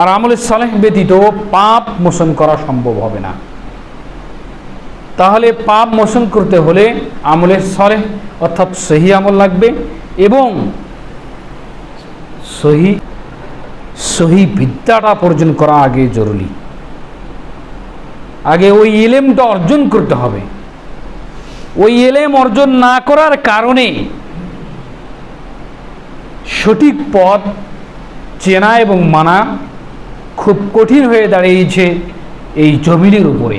আর আমলে সালেহ ব্যতীত পাপ মোচন করা সম্ভব হবে না। তাহলে পাপ মোচন করতে হলে আমলে সলেহ অর্থাৎ সহি আমল লাগবে এবং সহি সহি বিদ্যাটা অর্জন করা আগে জরুরি। আগে ওই এলেমটা অর্জন করতে হবে। ওই এলেম অর্জন না করার কারণে সঠিক পথ চেনা এবং মানা খুব কঠিন হয়ে দাঁড়িয়েছে এই জমিনের উপরে।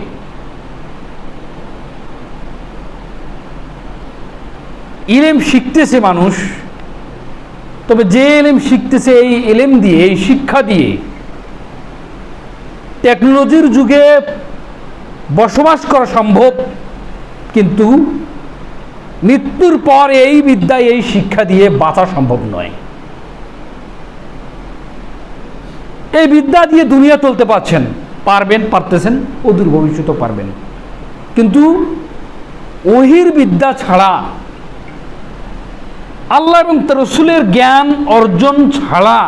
ইলেম শিখতেছে মানুষ, তবে যে এলেম শিখতেছে এই এলেম দিয়ে, এই শিক্ষা দিয়ে, টেকনোলজির যুগে বসবাস করা সম্ভব, কিন্তু মৃত্যুর পর এই বিদ্যায় এই শিক্ষা দিয়ে বাঁচা সম্ভব নয়। এই বিদ্যা দিয়ে দুনিয়া চলতে পারছেন। পারবেন, পারতেছেন, অদূর ভবিষ্যতেও পারবেন। কিন্তু ওহির বিদ্যা ছাড়া, আল্লাহ এবং রসুলের জ্ঞান অর্জন ছাড়া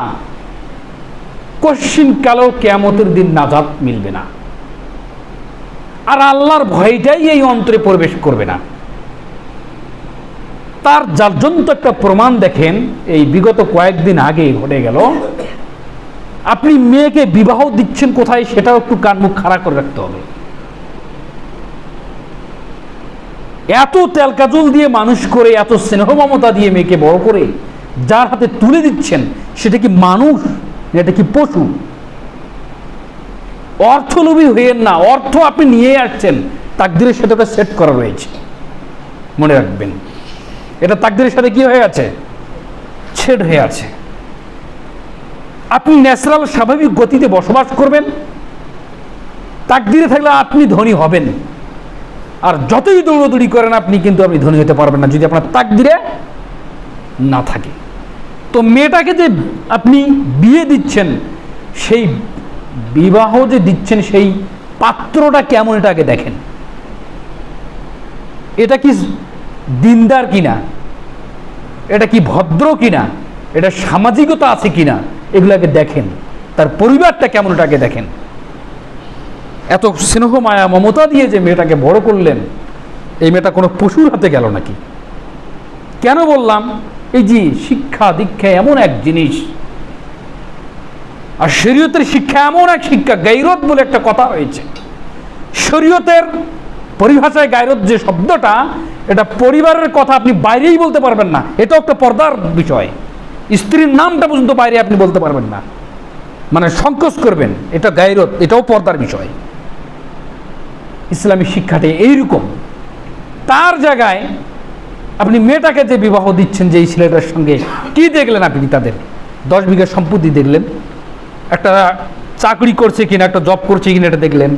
কশ্চিন কালেও কেয়ামতের দিন নাজাত মিলবে না। আর আল্লাহর ভয়টাই এই অন্তরে প্রবেশ করবে না। তার জার্জন্ত একটা প্রমাণ দেখেন, এই বিগত কয়েকদিন আগে ঘটে গেল আপনি মেয়েকে বিবাহ দিচ্ছেন কোথায় সেটাও একটু কান মুখ খাড়া করে রাখতে হবে। এত তেল কাজল দিয়ে মানুষ করে, এত স্নেহ মমতা দিয়ে মেয়েকে বড় করে, যার হাতে তুলে দিচ্ছেন, সেটা কি মানুষ এটা কি পশু? অর্থলোভী হইয়েন না, অর্থ আপনি নিয়ে আসছেন, তাকদিরের সাথে ওটা সেট করা রয়েছে। মনে রাখবেন। এটা তাকদিরের সাথে কি হয়ে আছে? ছেদ হয়ে আছে। আপনি ন্যাচারাল, স্বাভাবিক গতিতে বসবাস করবেন। তাকদিরে থাকলে আপনি ধনী হবেন। আর যতই দৌড়দৌড়ি করেন, আপনি কিন্তু আপনি ধনী হতে পারবেন না, যদি আপনার তাক তাকদিরে না থাকে। তো মেয়েটাকে যে আপনি বিয়ে দিচ্ছেন, সেই বিবাহ যে দিচ্ছেন, সেই পাত্রটা কেমন এটাকে দেখেন। এটা কি দিনদার কিনা? এটা কি ভদ্র কিনা? এটা সামাজিকতা আছে কিনা? এগুলাকে দেখেন। তার পরিবারটা কেমন এটাকে দেখেন। এত স্নেহ মায়া, মমতা দিয়ে যে মেয়েটাকে বড় করলেন, এই মেয়েটা কোনো পশুর হাতে গেল নাকি? কেন বললাম? এই যে শিক্ষা দীক্ষা এমন এক জিনিস। আর শরীয়তের শিক্ষা এমন এক শিক্ষা, গাইরত বলে একটা কথা হয়েছে শরীয়তের পরিভাষায় গাইরত যে শব্দটা, এটা পরিবারের কথা আপনি বাইরেই বলতে পারবেন না। এটাও একটা পর্দার বিষয়। স্ত্রীর নামটা পর্যন্ত বাইরে আপনি বলতে পারবেন না। মানে সংকোচ করবেন, এটা গায়রত, এটাও পর্দার বিষয়। ইসলামী শিক্ষাটা এইরকম। তার জায়গায় আপনি মেয়েটাকে যে বিবাহ দিচ্ছেন, যে এই ছেলেটার সঙ্গে, কি দেখলেন আপনি তাদের? দশ বিঘা সম্পত্তি দেখলেন? একটা চাকরি করছে কিনা, একটা জব করছে কিনা এটা দেখলেন?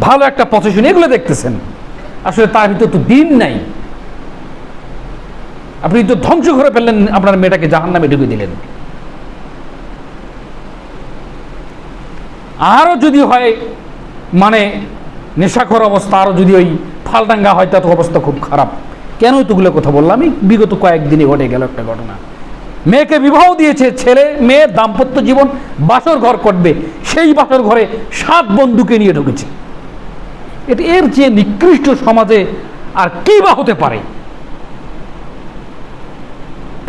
ভালো একটা পজিশন এগুলো দেখতেছেন। আসলে তার ভিতরে তো দিন নাই। আপনি তো ধ্বংস করে ফেললেন, আপনার মেয়েটাকে জাহান নামে ঢুকে দিলেন। আরও যদি হয় মানে নেশাখর অবস্থা, আরও যদি ওই ফালডাঙ্গা হয় তা তো অবস্থা খুব খারাপ। কেন এতগুলো কথা বললাম? আমি বিগত কয়েকদিনে ঘটে গেল একটা ঘটনা। মেয়েকে বিবাহ দিয়েছে ছেলে, মেয়ে, দাম্পত্য জীবন, বাসর ঘর করবে। সেই বাসর ঘরে সাত বন্ধুকে নিয়ে ঢুকেছে। এটা এর যে নিকৃষ্ট সমাজে আর কি বা হতে পারে?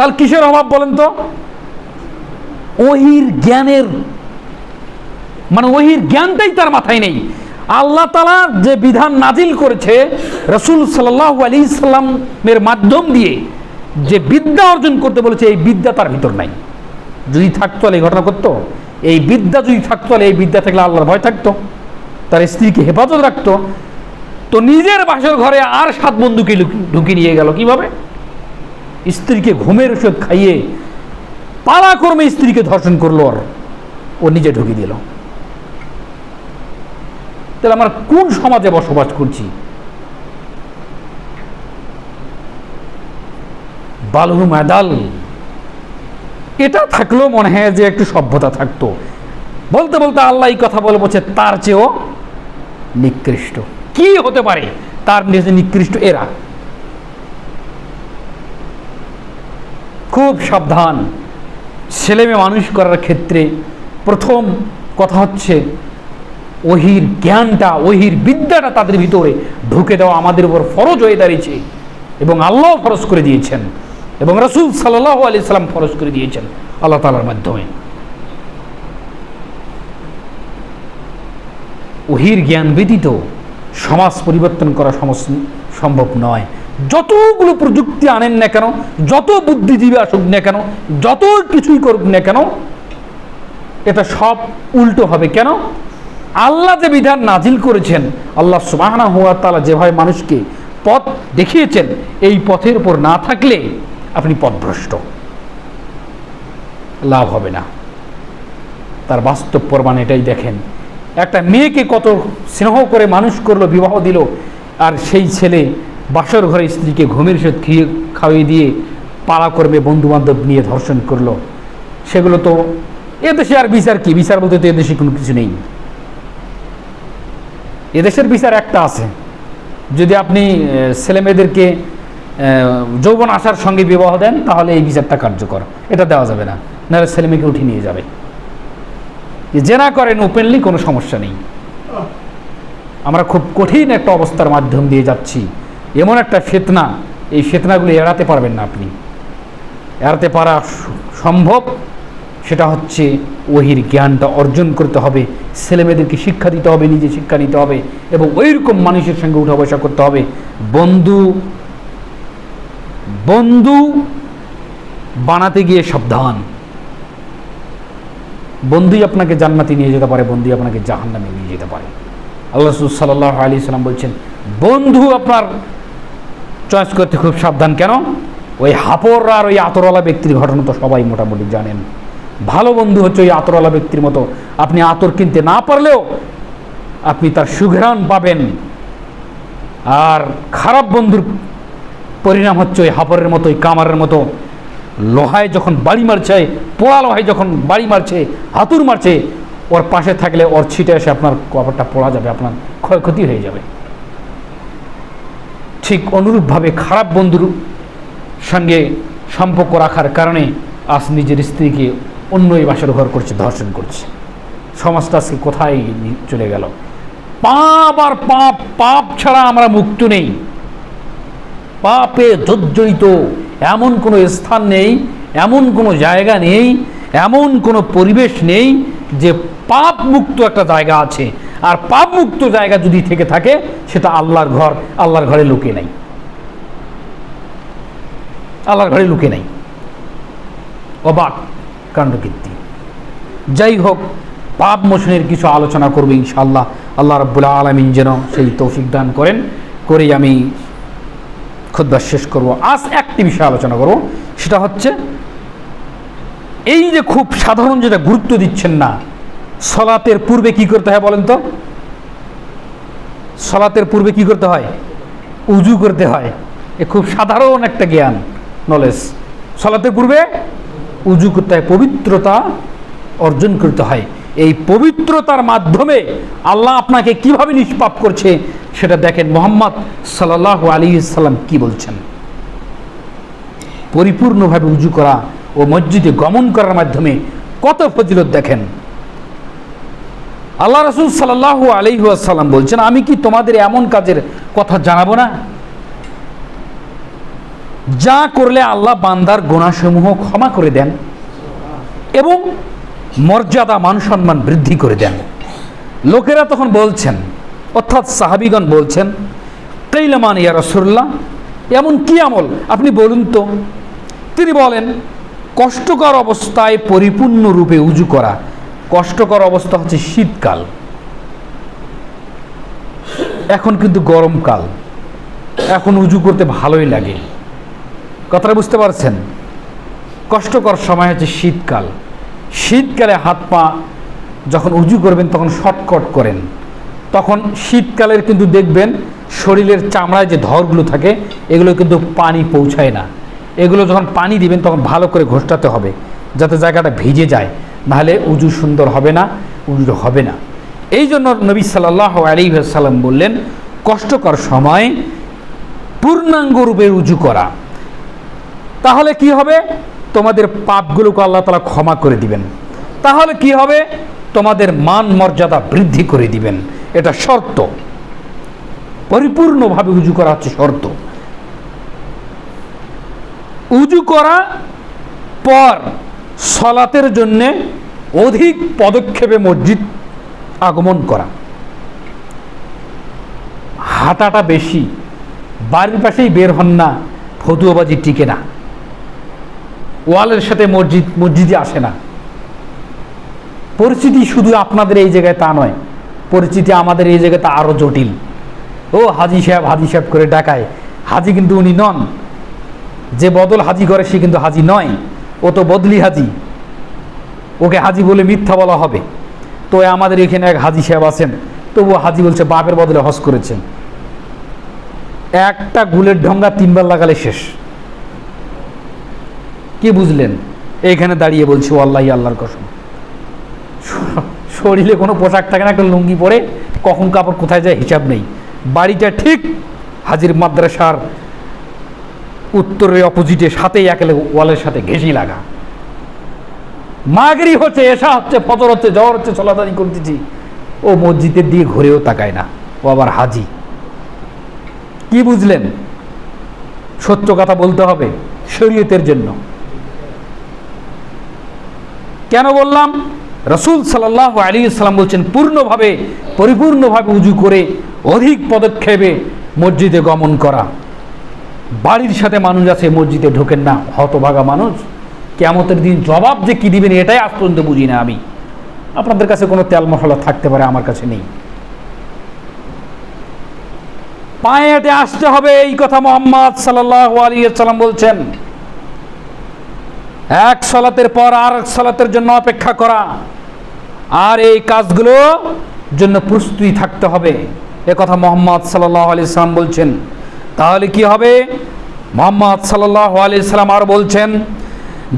তাহলে কিসের অভাব বলেন তো? ওহির জ্ঞানের মানে ওহির জ্ঞানটাই তার মাথায় নেই। আল্লাহ তালা যে বিধান নাজিল করেছে রসুল সাল্লাহ আলী ইসলামের মাধ্যম দিয়ে যে বিদ্যা অর্জন করতে বলেছে, এই বিদ্যা তার ভিতর নাই। যদি থাকতো এই ঘটনা করতো। এই বিদ্যা যদি থাকতো এই বিদ্যা থাকলে আল্লাহর ভয় থাকতো। তার স্ত্রীকে হেফাজত রাখতো। তো নিজের বাসর ঘরে আর সাত বন্ধুকে ঢুকিয়ে নিয়ে গেল কীভাবে? স্ত্রীকে ঘুমের ওষুধ খাইয়ে পালাক্রমে স্ত্রীকে ধর্ষণ করল আর ও নিজে ঢুকিয়ে দিল। তাহলে আমরা কোন সমাজে বসবাস করছি? বালহু মেদাল। এটা থাকলেও মনে হয় যে একটু সভ্যতা থাকতো। বলতে বলতে আল্লাহ এই কথা বলে বলছে, তার চেয়েও নিকৃষ্ট। কি হতে পারে? তার নিকৃষ্ট এরা। খুব সাবধান। ছেলে মেয়ে মানুষ করার ক্ষেত্রে প্রথম কথা হচ্ছে, ওহির জ্ঞানটা, ওহির বিদ্যাটা তাদের ভিতরে ঢুকে দেওয়া আমাদের উপর ফরজ হয়ে দাঁড়িয়েছে এবং আল্লাহ ফরজ করে দিয়েছেন এবং রসুল সাল্লাহ আলি সাল্লাম ফরজ করে দিয়েছেন আল্লাহ তালার মাধ্যমে। ওহির জ্ঞান ব্যতীত সমাজ পরিবর্তন করা সম্ভব নয়। যতগুলো প্রযুক্তি আনেন না কেন, যত বুদ্ধিজীবী আসুক না কেন, যত কিছুই করুক না কেন, এটা সব উল্টো হবে। কেন? আল্লাহ যে বিধান নাজিল করেছেন, আল্লাহ সুবাহানা হুয়া তালা যেভাবে মানুষকে পথ দেখিয়েছেন, এই পথের উপর না থাকলে আপনি পথভ্রষ্ট। লাভ হবে না। তার বাস্তব প্রমাণ এটাই দেখেন। একটা মেয়েকে কত স্নেহ করে মানুষ করল, বিবাহ দিল, আর সেই ছেলে বাসর ঘরে স্ত্রীকে ঘুমের সাথে খেয়ে খাওয়িয়ে দিয়ে পাড়া করবে বন্ধু বান্ধব নিয়ে ধর্ষণ করল। সেগুলো তো এদেশে আর বিচার কি? বিচার বলতে তো এদেশে কোনো কিছু নেই। এদেশের বিচার একটা আছে। যদি আপনি আহ, ছেলে মেয়েদেরকে আহ, যৌবন আসার সঙ্গে বিবাহ দেন তাহলে এই বিচারটা কার্যকর। এটা দেওয়া যাবে না। নাহলে ছেলে মেয়েকে উঠিয়ে নিয়ে যাবে। জেনা করেন ওপেনলি কোনো সমস্যা নেই। আমরা খুব কঠিন একটা অবস্থার মাধ্যম দিয়ে যাচ্ছি। এমন একটা ফেতনা, এই ফেতনাগুলো এড়াতে পারবেন না আপনি। এড়াতে পারা সম্ভব, সেটা হচ্ছে ওহির জ্ঞানটা অর্জন করতে হবে, ছেলেমেয়েদেরকে শিক্ষা দিতে হবে, নিজে শিক্ষা নিতে হবে, এবং ওইরকম মানুষের সঙ্গে উঠা বসা করতে হবে। বন্ধু বন্ধু বানাতে গিয়ে সাবধান। বন্ধুই আপনাকে জান্নাতি নিয়ে যেতে পারে, বন্ধুই আপনাকে জাহান্নামে নিয়ে যেতে পারে। আল্লাহ সাল্লাহ আলী সাল্লাম বলছেন, বন্ধু আপনার চয়েস করতে খুব সাবধান। কেন? ওই হাপর আর ওই আতরওয়ালা ব্যক্তির ঘটনা তো সবাই মোটামুটি জানেন। ভালো বন্ধু হচ্ছে ওই আতরওয়ালা ব্যক্তির মতো। আপনি আতর কিনতে না পারলেও আপনি তার সুঘ্রাণ পাবেন। আর খারাপ বন্ধুর পরিণাম হচ্ছে ওই হাপরের মতো, ওই কামারের মতো। লোহায় যখন বাড়ি মারছে, পোড়া লোহায় যখন বাড়ি মারছে হাতুর মারছে, ওর পাশে থাকলে ওর ছিটে এসে আপনার কপারটা পোড়া যাবে, আপনার ক্ষয়ক্ষতি হয়ে যাবে। ঠিক অনুরূপভাবে খারাপ বন্ধুর সঙ্গে সম্পর্ক রাখার কারণে আজ নিজের স্ত্রীকে অন্য এই বাসার ঘর করছে, ধর্ষণ করছে। সমাজটা আজকে কোথায় চলে গেল? পাপ আর পাপ পাপ ছাড়া আমরা মুক্ত নেই। পাপে জর্জরিত, এমন কোনো স্থান নেই, এমন কোনো জায়গা নেই, এমন কোনো পরিবেশ নেই যে পাপ মুক্ত একটা জায়গা আছে। আর পাপ মুক্ত জায়গা যদি থেকে থাকে, সেটা আল্লাহর ঘর, আল্লাহর ঘরে লুকে নাই। আল্লাহর ঘরে লুকে নাই। অবাক কাণ্ডকীর্তি। যাই হোক, পাপ মোশনের কিছু আলোচনা করব ইনশাআল্লাহ। আল্লাহ রব্বুল্লাহ আলমিন যেন সেই তৌফিক দান করেন, করেই আমি খুদ্া শেষ করব। আজ একটি বিষয় আলোচনা করব, সেটা হচ্ছে, এই যে খুব সাধারণ যেটা গুরুত্ব দিচ্ছেন না সলাতের পূর্বে কি করতে হয় বলেন তো? সলাতের পূর্বে কি করতে হয়? উজু করতে হয়। এ খুব সাধারণ একটা জ্ঞান নলেজ সলাতের পূর্বে উজু করতে হয়, পবিত্রতা অর্জন করতে হয়। এই পবিত্রতার মাধ্যমে আল্লাহ আপনাকে কীভাবে নিষ্পাপ করছে সেটা দেখেন মোহাম্মদ সাল্লাহ আলী সাল্লাম কি বলছেন। পরিপূর্ণভাবে উজু করা ও মসজিদে গমন করার মাধ্যমে কত ফজিলত দেখেন। আল্লাহ রসুল সাল্লাহ আলহিহাসাল্লাম বলছেন, আমি কি তোমাদের এমন কাজের কথা জানাব না? যা করলে আল্লাহ বান্দার গোনাসমূহ ক্ষমা করে দেন এবং মর্যাদা মান সম্মান বৃদ্ধি করে দেন। লোকেরা তখন বলছেন, অর্থাৎ সাহাবিগণ বলছেন কৈলামান ইয়া রসুল্লাহ এমন কি আমল? আপনি বলুন তো। তিনি বলেন, কষ্টকর অবস্থায় পরিপূর্ণরূপে উজু করা কষ্টকর অবস্থা হচ্ছে শীতকাল। এখন কিন্তু গরমকাল। এখন উজু করতে ভালোই লাগে। কথাটা বুঝতে পারছেন? কষ্টকর সময় হচ্ছে শীতকাল। শীতকালে হাত পা যখন উজু করবেন, তখন শটকট করেন। তখন শীতকালের কিন্তু দেখবেন শরীরের চামড়ায় যে ধরগুলো থাকে, এগুলো কিন্তু পানি পৌঁছায় না। এগুলো যখন পানি দিবেন, তখন ভালো করে ঘষটাতে হবে, যাতে জায়গাটা ভিজে যায়। নাহলে উজু সুন্দর হবে না, উজু হবে না। এই জন্য নবী সাল্লাহ আলী সাল্লাম বললেন, কষ্টকর সময় পূর্ণাঙ্গ রূপে উজু করা। তাহলে কি হবে? তোমাদের পাপগুলোকে আল্লাহ তালা ক্ষমা করে দিবেন। তাহলে কি হবে? তোমাদের মান মর্যাদা বৃদ্ধি করে দিবেন। এটা শর্ত। পরিপূর্ণভাবে উজু করা হচ্ছে শর্ত। উজু করা পর সলাতের জন্যে অধিক পদক্ষেপে মসজিদ আগমন করা। হাঁটাটা বেশি, বাড়ির পাশেই বের হন না, ফতুয়াবাজি টিকে না। ওয়ালের সাথে মসজিদ, মসজিদে আসে না। পরিস্থিতি শুধু আপনাদের এই জায়গায় তা নয়, পরিস্থিতি আমাদের এই জায়গায় তা আরও জটিল। ও হাজি সাহেব হাজি সাহেব করে ডাকায়। হাজি কিন্তু উনি নন। যে বদল হাজি করে সে কিন্তু হাজি নয়। তো বদলি হাজি। ওকে হাজি বলে মিথ্যা বলা হবে। তো আমাদের এখানে এক হাজি সাহেব আছেন। তবুও হাজি বলছে, বাপের বদলে হজ করেছেন। একটা গুলের ঢঙ্গা তিনবার লাগালে শেষ। কি বুঝলেন? এইখানে দাঁড়িয়ে বলছি ও আল্লাহ আল্লাহর কসম। শরীরে কোনো পোশাক থাকে না, একটা লুঙ্গি পরে, কখন কাপড় কোথায় যায় হিসাব নেই। বাড়িটা ঠিক হাজির মাদ্রাসার উত্তরের অপোজিটে সাথেই একেলে ওয়ালের সাথে ঘেঁষি লাগা। মাগরি হচ্ছে, এসা হচ্ছে ফতর হচ্ছে জ্বর হচ্ছে চলাদারি করতেছি। ও মসজিদের দিয়ে ঘুরেও তাকায় না। ও আবার হাজি। কি বুঝলেন? সত্য কথা বলতে হবে শরীয়তের জন্য। কেন বললাম? রসুল সাল্লাহ আলী ইসলাম বলছেন, পূর্ণভাবে, পরিপূর্ণভাবে উজু করে অধিক পদক্ষেপে মসজিদে গমন করা। বাড়ির সাথে মানুষ আছে, মসজিদে ঢোকেন না, হতভাগা মানুষ। কেমতের দিন জবাব যে কি দিবেন এটাই আজ পর্যন্ত বুঝি না আমি। আপনাদের কাছে কোনো তেল মশলা থাকতে পারে আমার কাছে নেই। পায়ে হেঁটে আসতে হবে, এই কথা মোহাম্মদ সাল্লাম বলছেন। এক সলাতের পর আর এক সলাতের জন্য অপেক্ষা করা। আর এই কাজগুলো জন্য প্রস্তুতি থাকতে হবে। এ কথা মোহাম্মদ আলি সাল্লাম বলছেন। তাহলে কি হবে? মোহাম্মদ সাল্লাহ আলি সাল্লাম আর বলছেন,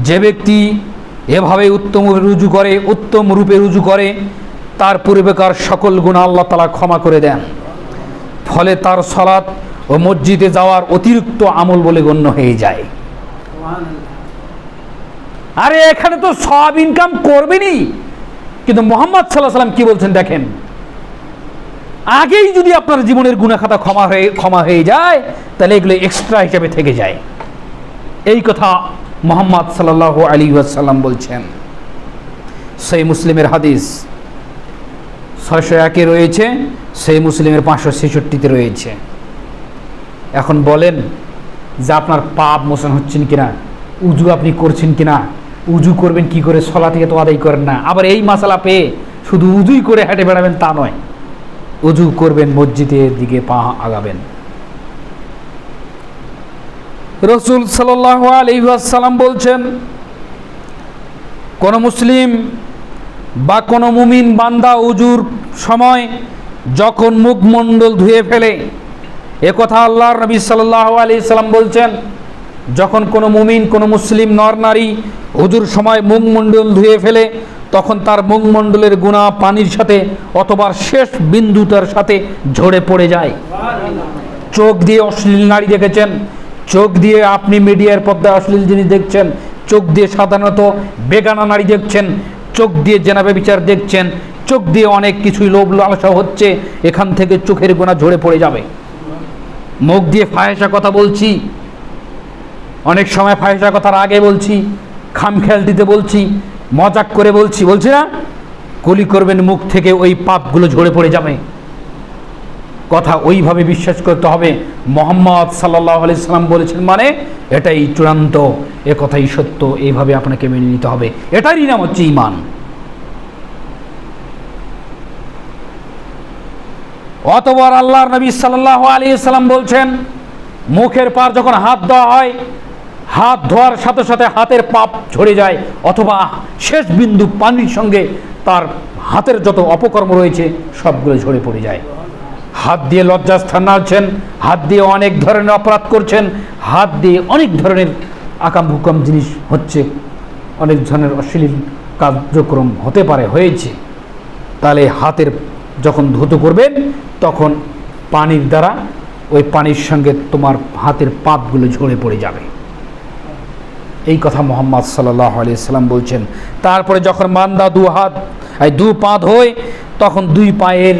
যে ব্যক্তি এভাবে উত্তম রুজু করে, উত্তম রূপে রুজু করে, তার পূর্বেকার সকল গুণ আল্লাহ তালা ক্ষমা করে দেন। ফলে তার সলাৎ ও মসজিদে যাওয়ার অতিরিক্ত আমল বলে গণ্য হয়ে যায়। আরে এখানে তো সব ইনকাম করবেনই। কিন্তু মোহাম্মদ সাল্লাহ সাল্লাম কি বলছেন দেখেন? আগেই যদি আপনার জীবনের গুণাখাতা ক্ষমা হয়ে ক্ষমা হয়ে যায়, তাহলে এগুলো এক্সট্রা হিসাবে থেকে যায়। এই কথা মোহাম্মদ সাল্লাহ আলী সাল্লাম বলছেন। সেই মুসলিমের হাদিস ছয়শো একে রয়েছে সেই মুসলিমের পাঁচশো ছেষট্টিতে রয়েছে। এখন বলেন যে আপনার পাপ মোচন হচ্ছেন কিনা, উজু আপনি করছেন কিনা, উজু করবেন কি করে সলা থেকে তো আদায় করেন না। আবার এই মশালা পেয়ে শুধু উজুই করে হেঁটে বেড়াবেন তা নয়। উজু করবেন, মসজিদের দিকে পা আগাবেন। রসুল সাল্লাহ আলহাসাল্লাম বলছেন, কোন মুসলিম বা কোনো মুমিন বান্দা উজুর সময় যখন মুখমণ্ডল ধুয়ে ফেলে কথা আল্লাহর নবী সাল্লাহ আলি সাল্লাম বলছেন, যখন কোনো মুমিন, কোনো মুসলিম নর নারী উজুর সময় মুখমণ্ডল ধুয়ে ফেলে তখন তার মুখমণ্ডলের গুণা পানির সাথে অথবা শেষ বিন্দুটার সাথে ঝরে পড়ে যায়। চোখ দিয়ে অশ্লীল নারী দেখেছেন। চোখ দিয়ে আপনি মিডিয়ার পর্দায় অশ্লীল জিনিস দেখছেন। চোখ দিয়ে সাধারণত বেগানা নারী দেখছেন। চোখ দিয়ে জেনাবে বিচার দেখছেন। চোখ দিয়ে অনেক কিছুই লোভ লালসা হচ্ছে। এখান থেকে চোখের গোনা ঝরে পড়ে যাবে। মুখ দিয়ে ফাহেসা কথা বলছি। অনেক সময় ফাহেসা কথার আগে বলছি। খাম খেয়াল দিতে বলছি। মজাক করে বলছি বলছি না? কলি করবেন মুখ থেকে, ওই পাপগুলো ঝরে পড়ে যাবে। কথা ওইভাবে বিশ্বাস করতে হবে। মোহাম্মদ সাল্লাহ আলি সাল্লাম বলেছেন মানে এটাই চূড়ান্ত, এ কথাই সত্য, এইভাবে আপনাকে মেনে নিতে হবে। এটারই নাম হচ্ছে ইমান অতবার আল্লাহর নবী সাল্লাহ আলী সাল্লাম বলছেন, মুখের পার যখন হাত দেওয়া হয় হাত ধোয়ার সাথে সাথে হাতের পাপ ঝরে যায়, অথবা শেষ বিন্দু পানির সঙ্গে তার হাতের যত অপকর্ম রয়েছে সবগুলো ঝরে পড়ে যায়। হাত দিয়ে লজ্জাস্থান নাড়ছেন, হাত দিয়ে অনেক ধরনের অপরাধ করছেন, হাত দিয়ে অনেক ধরনের আকাম ভুকাম জিনিস হচ্ছে, অনেক ধরনের অশ্লীল কার্যক্রম হতে পারে, হয়েছে। তাহলে হাতের যখন ধুতো করবেন, তখন পানির দ্বারা ওই পানির সঙ্গে তোমার হাতের পাপগুলো ঝরে পড়ে যাবে। এই কথা মোহাম্মদ সাল্লাহ আলিয়াল্লাম বলছেন। তারপরে যখন মান্দা দু হাত দু পা ধোয় তখন দুই পায়ের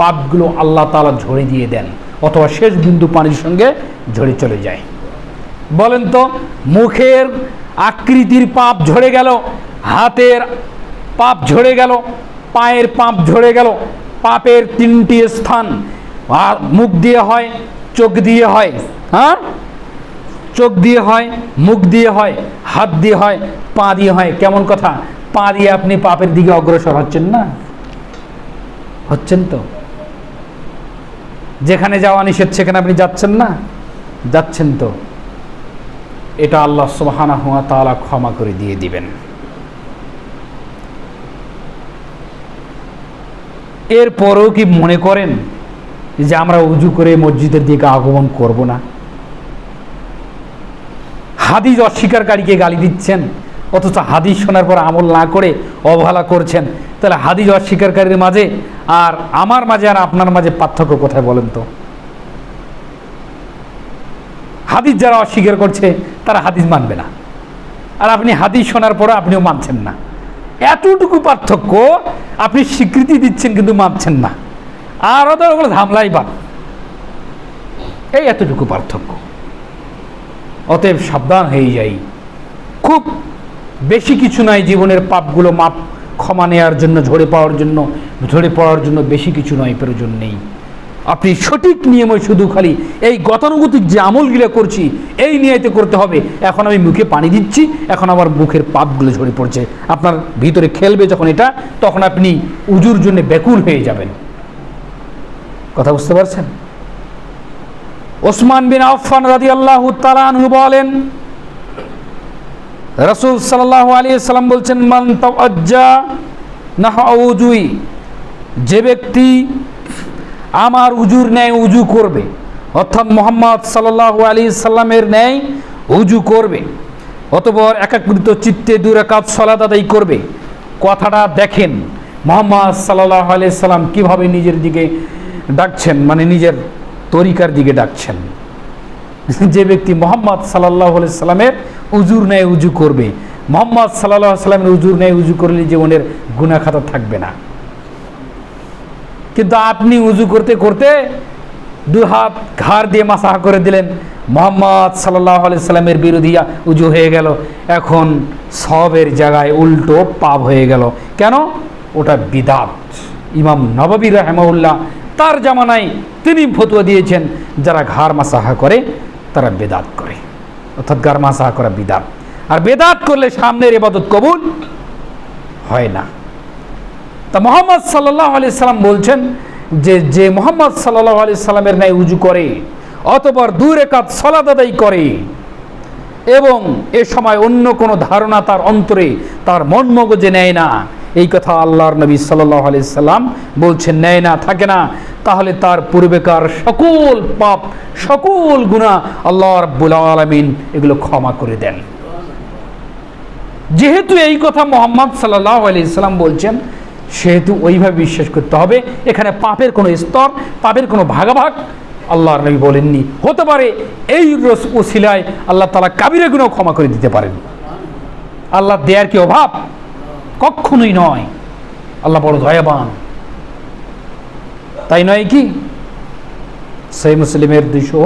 পাপগুলো আল্লাহ তালা ঝরে দিয়ে দেন, অথবা শেষ বিন্দু পানির সঙ্গে ঝরে চলে যায়। বলেন তো, মুখের আকৃতির পাপ ঝরে গেল, হাতের পাপ ঝরে গেল, পায়ের পাপ ঝরে গেল, পাপের তিনটি স্থান মুখ দিয়ে হয়, চোখ দিয়ে হয় হ্যাঁ? চোখ দিয়ে হয়, মুখ দিয়ে হয়, হাত দিয়ে হয়, পা দিয়ে হয়, কেমন কথা? পা দিয়ে আপনি পাপের দিকে অগ্রসর হচ্ছেন না? হচ্ছেন তো? যেখানে যাওয়া নিষেধ, সেখানে আপনি যাচ্ছেন না? যাচ্ছেন তো? এটা আল্লাহ সুবহানা হুয়া তাআলা ক্ষমা করে দিয়ে দিবেন। এরপরেও কি মনে করেন যে আমরা উজু করে মসজিদের দিকে আগমন করব না? হাদিস অস্বীকারীকে গালি দিচ্ছেন, অথচ হাদিস শোনার পর আমল না করে অবহেলা করছেন। তাহলে হাদিস অস্বীকারীর মাঝে আর আমার মাঝে আর আপনার মাঝে পার্থক্য কোথায় বলেন তো? হাদিস যারা অস্বীকার করছে, তারা হাদিস মানবে না। আর আপনি হাদিস শোনার পরে আপনিও মানছেন না। এতটুকু পার্থক্য আপনি স্বীকৃতি দিচ্ছেন কিন্তু মানছেন না। আর ওদের ওগুলো ঝামলাই বাদ। এই এতটুকু পার্থক্য। অতএব সাবধান হয়ে যাই। খুব বেশি কিছু নয় জীবনের পাপগুলো মাপ ক্ষমা নেওয়ার জন্য, ঝরে পাওয়ার জন্য, ঝরে পড়ার জন্য বেশি কিছু নয়, প্রয়োজন নেই। আপনি সঠিক নিয়মে শুধু খালি এই গতানুগতিক যে আমলগুলো করছি, এই নিয়তে করতে হবে। এখন আমি মুখে পানি দিচ্ছি, এখন আমার মুখের পাপগুলো ঝরে পড়ছে। আপনার ভিতরে খেলবে যখন এটা, তখন আপনি উজুর জন্য ব্যাকুল হয়ে যাবেন। কথা বুঝতে পারছেন? ওসমান বিন আফফান রাজি আল্লাহ তালানহু বলেন, রসুল সাল্লাহ আলী সাল্লাম বলছেন, মান তাওয়াজ্জা নাহা উজুই যে ব্যক্তি আমার উজুর ন্যায় উজু করবে, অর্থাৎ মোহাম্মদ সাল্লাহ আলী সাল্লামের ন্যায় উজু করবে, অতপর একাকৃত চিত্তে দুরাকাত সলাদ আদায় করবে। কথাটা দেখেন, মোহাম্মদ সাল্লাহ আলি সাল্লাম কীভাবে নিজের দিকে ডাকছেন মানে নিজের তরিকার দিকে ডাকছেন। যে ব্যক্তি মোহাম্মদ সাল্লাহ সাল্লামের উজুর ন্যায় উজু করবে, মোহাম্মদ সাল্লাহ সাল্লামের উজুর ন্যায় উজু করলে জীবনের গুণা খাতা থাকবে না। কিন্তু আপনি উজু করতে করতে দু হাত ঘাড় দিয়ে মাসাহা করে দিলেন, মোহাম্মদ সাল্লাহ সাল্লামের বিরোধী উজু হয়ে গেল। এখন সবের জায়গায় উল্টো পাপ হয়ে গেল। কেন? ওটা বিদাত। ইমাম নবাবী রহমাউল্লাহ তার জামানায় তিনি ফতুয়া দিয়েছেন। যারা ঘাড় মাসাহা করে, তারা বেদাত করে। অর্থাৎ গার মাসাহা করা বিদাত। আর বেদাত করলে সামনের এবাদত কবুল হয় না। তা মোহাম্মদ সাল্লাহ আলি সাল্লাম বলছেন যে যে মোহাম্মদ সাল্লাহ আলি সাল্লামের ন্যায় উজু করে, অতপর দূর একাত সলাদ আদায় করে, এবং এ সময় অন্য কোনো ধারণা তার অন্তরে, তার মন মগজে নেয় না। এই কথা আল্লাহর নবী সাল্লাহ সাল্লাম বলছেন, নেয় না, থাকে না। তাহলে তার পূর্বেকার সকল পাপ, সকল গুণা আল্লাহ রাব্বুল আলমিন এগুলো ক্ষমা করে দেন। যেহেতু এই কথা মোহাম্মদ সাল্লাহ আলি সাল্লাম বলছেন, সেহেতু ওইভাবে বিশ্বাস করতে হবে। এখানে পাপের কোনো স্তর, পাপের কোনো ভাগাভাগ আল্লাহর নবী বলেননি। হতে পারে এই রস ওসিলায় আল্লাহ তালা কাবিরে গুণও ক্ষমা করে দিতে পারেন। আল্লাহ দেয়ার কি অভাব? কখনোই নয়। আল্লাহ বড় দয়াবান। তাই নয় কি? সেই মুসলিমের দুইশো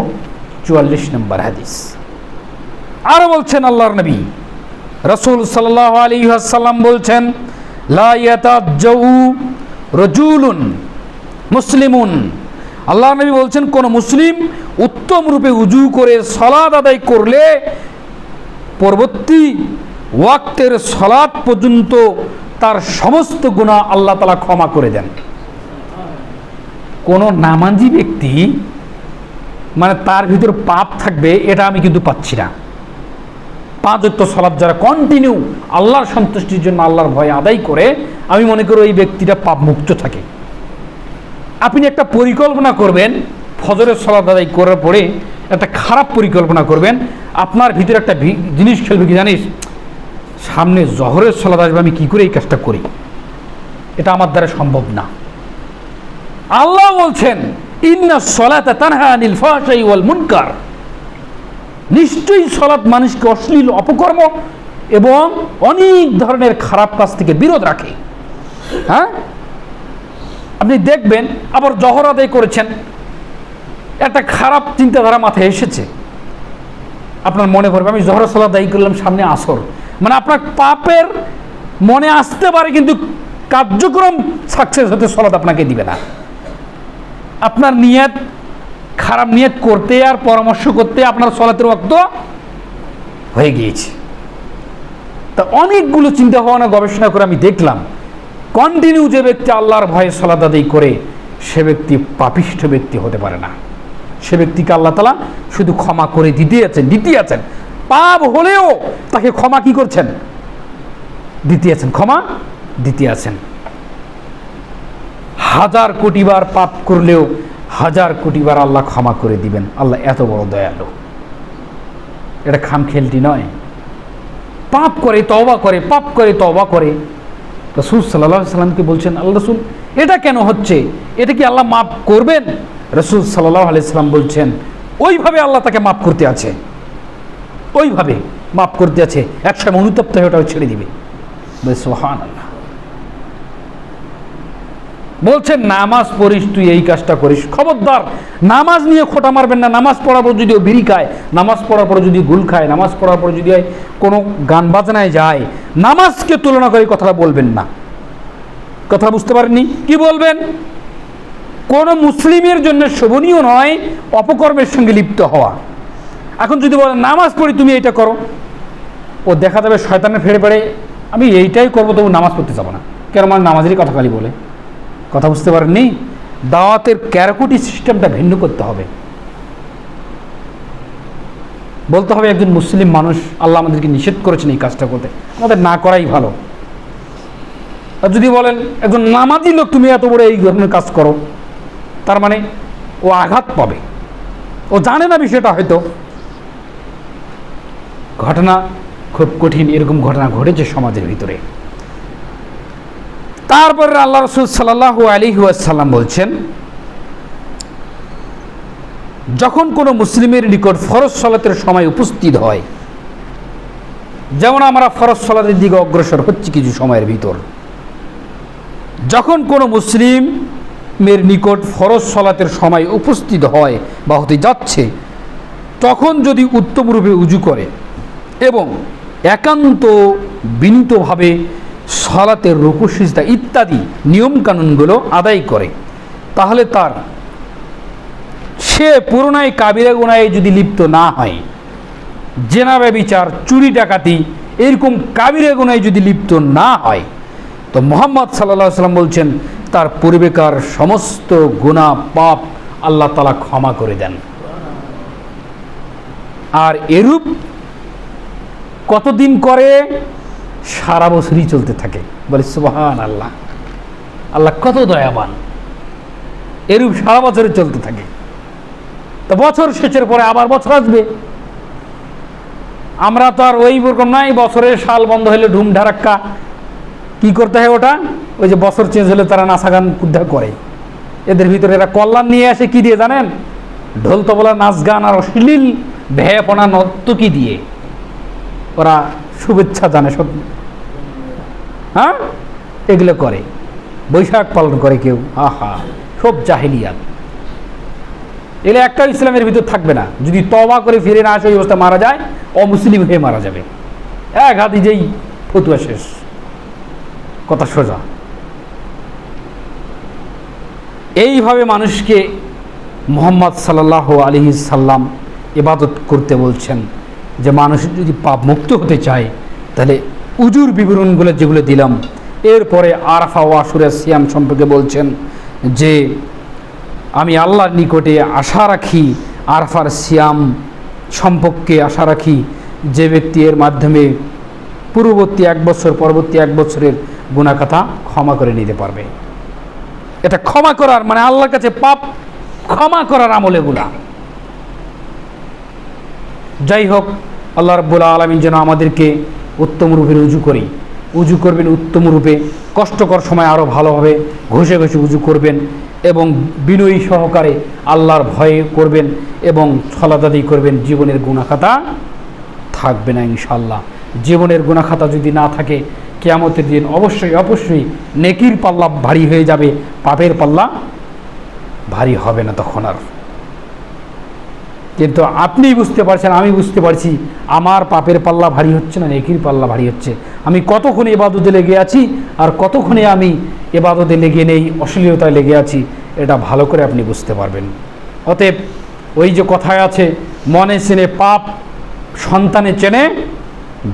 চুয়াল্লিশ নম্বর হাদিস। আরও বলছেন আল্লাহর নবী, রসুল সাল্লাহ আলী আসাল্লাম বলছেন রজুলুন মুসলিমুন। আল্লাহ নবী বলছেন, কোন মুসলিম উত্তম রূপে উজু করে সলাদ আদায় করলে পরবর্তী ওয়াক্তের সলাদ পর্যন্ত তার সমস্ত গুণা আল্লাহ তালা ক্ষমা করে দেন। কোন নামাজি ব্যক্তি মানে তার ভিতর পাপ থাকবে, এটা আমি কিন্তু পাচ্ছি না। পাঁচ অক্ট সলাপ যারা কন্টিনিউ আল্লাহর সন্তুষ্টির জন্য আল্লাহর ভয় আদায় করে, আমি মনে করি ওই ব্যক্তিটা পাপ মুক্ত থাকে। আপনি একটা পরিকল্পনা করবেন, ফজরের সলাপ আদায় করার পরে একটা খারাপ পরিকল্পনা করবেন, আপনার ভিতরে একটা জিনিস খেলবে কি জানিস? সামনে জহরের সলাদ আসবে, আমি কি করে এই কাজটা করি? এটা আমার দ্বারা সম্ভব না। আল্লাহ বলছেন, ইন্না সলাতা তানহা ফাহশাই ওয়াল মুনকার। নিশ্চয়ই সলাৎ মানুষকে অশ্লীল অপকর্ম এবং অনেক ধরনের খারাপ কাজ থেকে বিরোধ রাখে। হ্যাঁ? আপনি দেখবেন, আবার জহর আদায় করেছেন। একটা খারাপ চিন্তাধারা মাথায় এসেছে। আপনার মনে পড়বে, আমি জহর সালাদ দায়ী করলাম সামনে আসর। মানে আপনার পাপের মনে আসতে পারে, কিন্তু কার্যক্রম সাকসেস হতে সলাদ আপনাকে দিবে না। আপনার নিয়ত খারাপ নিয়ত করতে আর পরামর্শ করতে আপনার সলাতের রক্ত হয়ে গিয়েছে। তা অনেকগুলো চিন্তা ভাবনা গবেষণা করে আমি দেখলাম কন্টিনিউ যে ব্যক্তি আল্লাহর ভয়ে সলাদ আদায় করে, সে ব্যক্তি পাপিষ্ঠ ব্যক্তি হতে পারে না। সে ব্যক্তিকে আল্লাহ তালা শুধু ক্ষমা করে দিতে আছেন দিতে আছেন। পাপ হলেও তাকে ক্ষমা কি করছেন? দিতে আছেন ক্ষমা দিতে আছেন হাজার কোটিবার পাপ করলেও হাজার কোটিবার আল্লাহ ক্ষমা করে দিবেন। আল্লাহ এত বড় দয়ালু। এটা খামখেলটি নয়। পাপ করে, তওবা করে, পাপ করে, তওবা করে। রসুল সাল্লাহ সাল্লামকে বলছেন, আল্লাহ রসুল, এটা কেন হচ্ছে? এটা কি আল্লাহ মাফ করবেন? রসুল সাল্লাহ আলাইসাল্লাম বলছেন, ওইভাবে আল্লাহ তাকে মাফ করতে আছে। ওইভাবে মাফ করতে আছে একসময় অনুতপ্ত হয়ে ওটাও ছেড়ে দিবে। আল্লাহ বলছেন, নামাজ পড়িস, তুই এই কাজটা করিস। খবরদার, নামাজ নিয়ে খোটা মারবেন না। নামাজ পড়ার পর যদি বিড়ি খায়, নামাজ পড়ার পর যদি গুল খায়, নামাজ পড়ার পর যদি কোনো গান বাজনায় যায়, নামাজকে তুলনা করে কথাটা বলবেন না। কথা বুঝতে পারেননি? কি বলবেন? কোন মুসলিমের জন্য শোভনীয় নয়, অপকর্মের সঙ্গে লিপ্ত হওয়া। এখন যদি বলেন নামাজ পড়ি, তুমি এইটা করো। ও দেখা যাবে শয়তানের ফেরে পড়ে, আমি এইটাই করব, তবু নামাজ পড়তে যাব না। কেন আমার নামাজেরই কথা খালি বলে। কথা বুঝতে পারেননি? দাওয়াতের ক্যারাকুটি সিস্টেমটা ভিন্ন করতে হবে। বলতে হবে একজন মুসলিম মানুষ, আল্লাহ আমাদেরকে নিষেধ করেছেন এই কাজটা করতে। আমাদের না করাই ভালো। আর যদি বলেন, একজন নামাজি লোক, তুমি এত বড় এই ধরনের কাজ করো, তার মানে ও আঘাত পাবে। ও জানে না বিষয়টা হয়তো। ঘটনা খুব কঠিন, এরকম ঘটনা ঘটেছে সমাজের ভিতরে। তারপরে আল্লাহ রসুল সাল্লাহ আলী সাল্লাম বলছেন, যখন কোনো মুসলিমের নিকট ফরজ সলাতের সময় উপস্থিত হয়, যেমন আমরা ফরজ সলাতের দিকে অগ্রসর হচ্ছি কিছু সময়ের ভিতর, যখন কোনো মুসলিমের নিকট ফরজ সলাতের সময় উপস্থিত হয় বা হতে যাচ্ছে, তখন যদি উত্তমরূপে উজু করে এবং একান্ত বিনীতভাবে সলাতের রুকুসিজদা ইত্যাদি নিয়মকানুনগুলো আদায় করে। তাহলে তার সে পুরোনায় কাবিরা গুনায় যদি লিপ্ত না হয় জেনাবে বিচার চুরি ডাকাতি, এরকম কাবিরা গুনায় যদি লিপ্ত না হয়, তো মোহাম্মদ সাল্লাহ সাল্লাম বলছেন, তার পূর্বেকার সমস্ত গুণা পাপ আল্লাহ তালা ক্ষমা করে দেন। আর এরূপ কতদিন করে সারা বছরই চলতে থাকে? বলে সুবাহান আল্লাহ আল্লাহ কত দয়াবান। এরূপ সারা বছরে চলতে থাকে। তো বছর শেষের পরে আবার বছর আসবে। আমরা তো আর ওই রকম নাই, বছরের সাল বন্ধ হলে ঢুম ঢারাক্কা। কি করতে হয় ওটা? ওই যে বছর চেঞ্জ হলে তারা নাচা গান উদ্ধার করে। এদের ভিতরে এরা কল্যাণ নিয়ে আসে কি দিয়ে জানেন? ঢোল, তবলা, নাচ, গান আর অশ্লীল ভেয়াপনা নর্তকি দিয়ে। ওরা শুভেচ্ছা জানে সব। হ্যাঁ? এগুলো করে। বৈশাখ পালন করে কেউ। আহা, সব জাহিলিয়াত। এগুলো একটা ইসলামের ভিতর থাকবে না। যদি তবা করে ফিরে না আসে, ওই অবস্থা মারা যায়, অমুসলিম হয়ে মারা যাবে। এক হাতি যেই ফতুয়া শেষ। কথা সোজা। এইভাবে মানুষকে মোহাম্মদ সাল্লাহ আলী সাল্লাম ইবাদত করতে বলছেন। যে মানুষ যদি পাপ মুক্ত হতে চায়, তাহলে উজুর বিবরণগুলো যেগুলো দিলাম। এরপরে আরফা ও আশুরা সিয়াম সম্পর্কে বলছেন যে, আমি আল্লাহর নিকটে আশা রাখি, আরফার সিয়াম সম্পর্কে আশা রাখি যে ব্যক্তি এর মাধ্যমে পূর্ববর্তী এক বছর, পরবর্তী এক বছরের গুণাকথা ক্ষমা করে নিতে পারবে। এটা ক্ষমা করার মানে আল্লাহর কাছে পাপ ক্ষমা করার আমল এগুলা যাই হোক আল্লাহ রব্বুল আলমিন যেন আমাদেরকে উত্তম রূপে রুজু করি উজু করবেন উত্তম রূপে, কষ্টকর সময় আরও ভালোভাবে ঘষে ঘষে উজু করবেন এবং বিনয়ী সহকারে আল্লাহর ভয়ে করবেন এবং ছলাদাদি করবেন। জীবনের গুণাখাতা থাকবে না ইনশাল্লাহ জীবনের গুণাখাতা যদি না থাকে, কেয়ামতের দিন অবশ্যই অবশ্যই নেকির পাল্লা ভারী হয়ে যাবে। পাপের পাল্লা ভারী হবে না তখন আর। কিন্তু আপনি বুঝতে পারছেন, আমি বুঝতে পারছি, আমার পাপের পাল্লা ভারী হচ্ছে না, নেকির পাল্লা ভারী হচ্ছে। আমি কতক্ষণ এবাদতে লেগে আছি আর কতক্ষণে আমি এবাদতে লেগে নেই, অশ্লীলতায় লেগে আছি, এটা ভালো করে আপনি বুঝতে পারবেন। অতএব ওই যে কথায় আছে, মনে চেনে পাপ, সন্তানে চেনে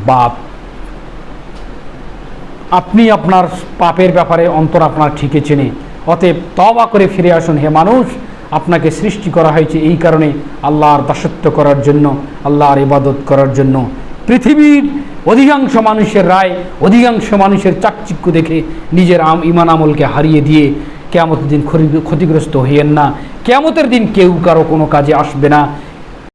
বাপ। আপনি আপনার পাপের ব্যাপারে অন্তর আপনার ঠিকই চেনে। অতএব তবা করে ফিরে আসুন, হে মানুষ আপনাকে সৃষ্টি করা হয়েছে এই কারণে আল্লাহর দাসত্ব করার জন্য, আল্লাহর ইবাদত করার জন্য। পৃথিবীর অধিকাংশ মানুষের রায়, অধিকাংশ মানুষের চাকচিক্য দেখে নিজের আম, ইমান আমলকে হারিয়ে দিয়ে কেয়ামতের দিন ক্ষতিগ্রস্ত হইয়েন না। কেয়ামতের দিন কেউ কারও কোনো কাজে আসবে না।